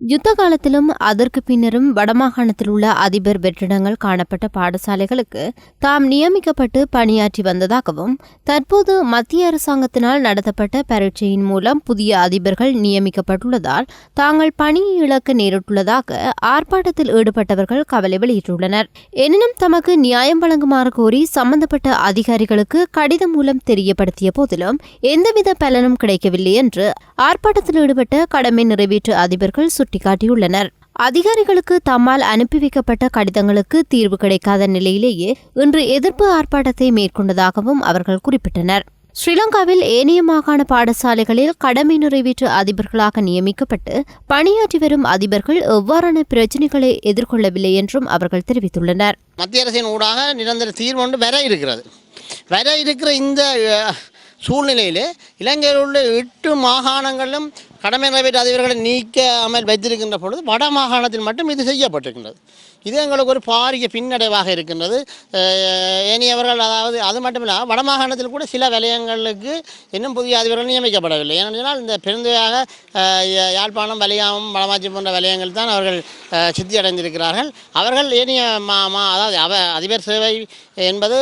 யுத்த காலத்திலும் அதற்கு பின்னரும் வடமாகாணத்தில் உள்ள அதிபர் வெற்றிடங்கள் காணப்பட்ட பாடசாலைகளுக்கு தாம் நியமிக்கப்பட்டு பணியாற்றி வந்ததாகவும் தற்போது மத்திய அரசாங்கத்தினால் நடத்தப்பட்ட பரீட்சையின் மூலம் புதிய அதிபர்கள் நியமிக்கப்பட்டுள்ளதால் தாங்கள் பணியை இழக்க நேரிட்டுள்ளதாக ஆர்ப்பாட்டத்தில் ஈடுபட்டவர்கள் கவலை வெளியிட்டுள்ளனர். எனினும் தமக்கு நியாயம் வழங்குமாறு கோரி சம்பந்தப்பட்ட அதிகாரிகளுக்கு கடிதம் மூலம் தெரியப்படுத்திய போதிலும் எந்தவித பலனும் கிடைக்கவில்லை என்று ஆர்ப்பாட்டத்தில் ஈடுபட்ட கடமை நிறைவேற்று அதிபர்கள் சுட்டிக்காட்டியுள்ளனர். அதிகாரிகளுக்கு தம்மால் அனுப்பி வைக்கப்பட்ட கடிதங்களுக்கு தீர்வு கிடைக்காத நிலையிலேயே இன்று எதிர்ப்பு ஆர்ப்பாட்டத்தை மேற்கொண்டதாகவும் அவர்கள் குறிப்பிட்டனர். ஸ்ரீலங்காவில் ஏனைய மாகாண பாடசாலைகளில் கடமை நிறைவேற்று அதிபர்களாக நியமிக்கப்பட்டு பணியாற்றி வரும் அதிபர்கள் எவ்வாறான பிரச்சினைகளை எதிர்கொள்ளவில்லை என்றும் அவர்கள் தெரிவித்துள்ளனர். மத்திய அரசின் ஊடாக நிரந்தர தீர்வு ஒன்று வர இருக்கிறது. வர இருக்கிற இந்த சூழ்நிலையில் இலங்கையில் உள்ள எட்டு மாகாணங்களிலும் கடமை நிறைவேற்ற அதிபர்களை நீக்காமல் வைத்திருக்கின்ற பொழுது வட மாகாணத்தில் மட்டும் இது செய்யப்பட்டிருக்கின்றது. இது எங்களுக்கு ஒரு பாரிய பின்னடைவாக இருக்கின்றது. ஏனையவர்கள் அதாவது அது மட்டுமில்ல வடமாகாணத்தில் கூட சில வலயங்களுக்கு இன்னும் புதிய அதிபர்கள் நியமிக்கப்படவில்லை. ஏனென்றால் இந்த பெருந்தொகையாக யாழ்ப்பாணம் வலியாமம் வடமாச்சி போன்ற வலயங்கள் தான் அவர்கள் சித்தி அடைந்திருக்கிறார்கள். அவர்கள் ஏனைய மா மா அதாவது அவ அதிபர் சேவை என்பது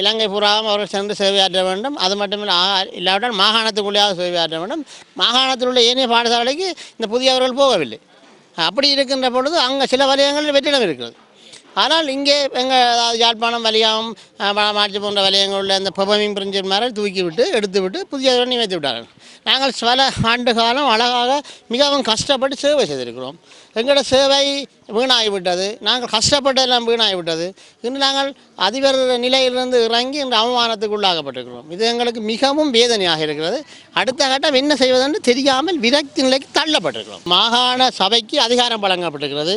இலங்கை பூராவும் அவர்கள் சென்று சேவையாற்ற வேண்டும். அது மட்டுமில்லை இல்லாவிட்டால் மாகாணத்துக்குள்ளேயாவது சேவையாற்ற வேண்டும். மாகாணத்தில் உள்ள ஏனைய பாடசாலைக்கு இந்த புதியவர்கள் போகவில்லை. அப்படி இருக்கின்ற பொழுது அங்கே சில வலயங்களில் வெற்றிடம் இருக்கிறது. ஆனால் இங்கே எங்கள் அதாவது யாழ்ப்பாணம் வலியாம் மாற்றி போன்ற வலயங்களில் இந்த பபமின் பிரிஞ்சர் மாதிரி தூக்கி விட்டு எடுத்து விட்டு புதிய நியமித்து விட்டார்கள். நாங்கள் பல ஆண்டு காலம் அழகாக மிகவும் கஷ்டப்பட்டு சேவை செய்திருக்கிறோம். எங்களோட சேவை வீணாகிவிட்டது. நாங்கள் கஷ்டப்பட்டதெல்லாம் வீணாகிவிட்டது. இன்று நாங்கள் அதிபர் நிலையிலிருந்து இறங்கி இன்று அவமானத்துக்கு உள்ளாகப்பட்டிருக்கிறோம் இது எங்களுக்கு மிகவும் வேதனையாக இருக்கிறது. அடுத்த கட்டம் என்ன செய்வதென்று தெரியாமல் விரக்தி நிலைக்கு தள்ளப்பட்டிருக்கிறோம். மாகாண சபைக்கு அதிகாரம் வழங்கப்பட்டிருக்கிறது.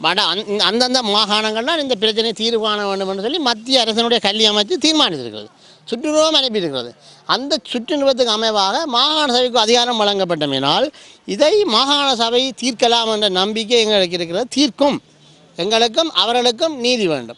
வட அந் அந்தந்த மாகாணங்கள்லாம் இந்த பிரச்சனை தீர்வு காண வேண்டும் என்று சொல்லி மத்திய அரசினுடைய கல்வி அமைச்சு தீர்மானித்திருக்கிறது. சுற்றுலாவும் அனுப்பியிருக்கிறது அந்த சுற்றுலாத்துக்கு அமைவாக மாகாண சபைக்கு அதிகாரம் வழங்கப்பட்டமையினால் இதை மாகாண சபை தீர்க்கலாம் என்ற நம்பிக்கை எங்களுக்கு இருக்கிறது. தீர்க்கும். எங்களுக்கும் அவர்களுக்கும் நீதி வேண்டும்.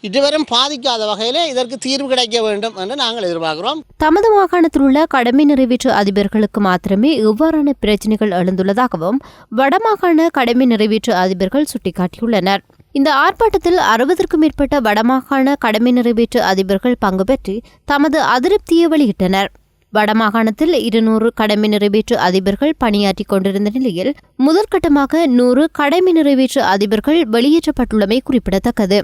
இதுவரும் பாதிக்காத வகையில் இதற்கு தீர்வு கிடைக்க வேண்டும் என்று நாங்கள் எதிர்பார்க்கிறோம். தமது மாகாணத்தில் உள்ள கடமை நிறைவேற்று அதிபர்களுக்கு மாத்திரமே இவ்வாறான பிரச்சினைகள் எழுந்துள்ளதாகவும் வடமாகாண கடமை நிறைவேற்று அதிபர்கள் சுட்டிக்காட்டியுள்ளனர். இந்த ஆர்ப்பாட்டத்தில் அறுபதற்கும் மேற்பட்ட வடமாகாண கடமை நிறைவேற்று அதிபர்கள் பங்கு பெற்று தமது அதிருப்தியை வெளியிட்டனர். வடமாகாணத்தில் இருநூறு கடமை நிறைவேற்று அதிபர்கள் பணியாற்றிக் கொண்டிருந்த நிலையில் முதற்கட்டமாக நூறு கடமை நிறைவேற்று அதிபர்கள் வெளியேற்றப்பட்டுள்ளமை குறிப்பிடத்தக்கது.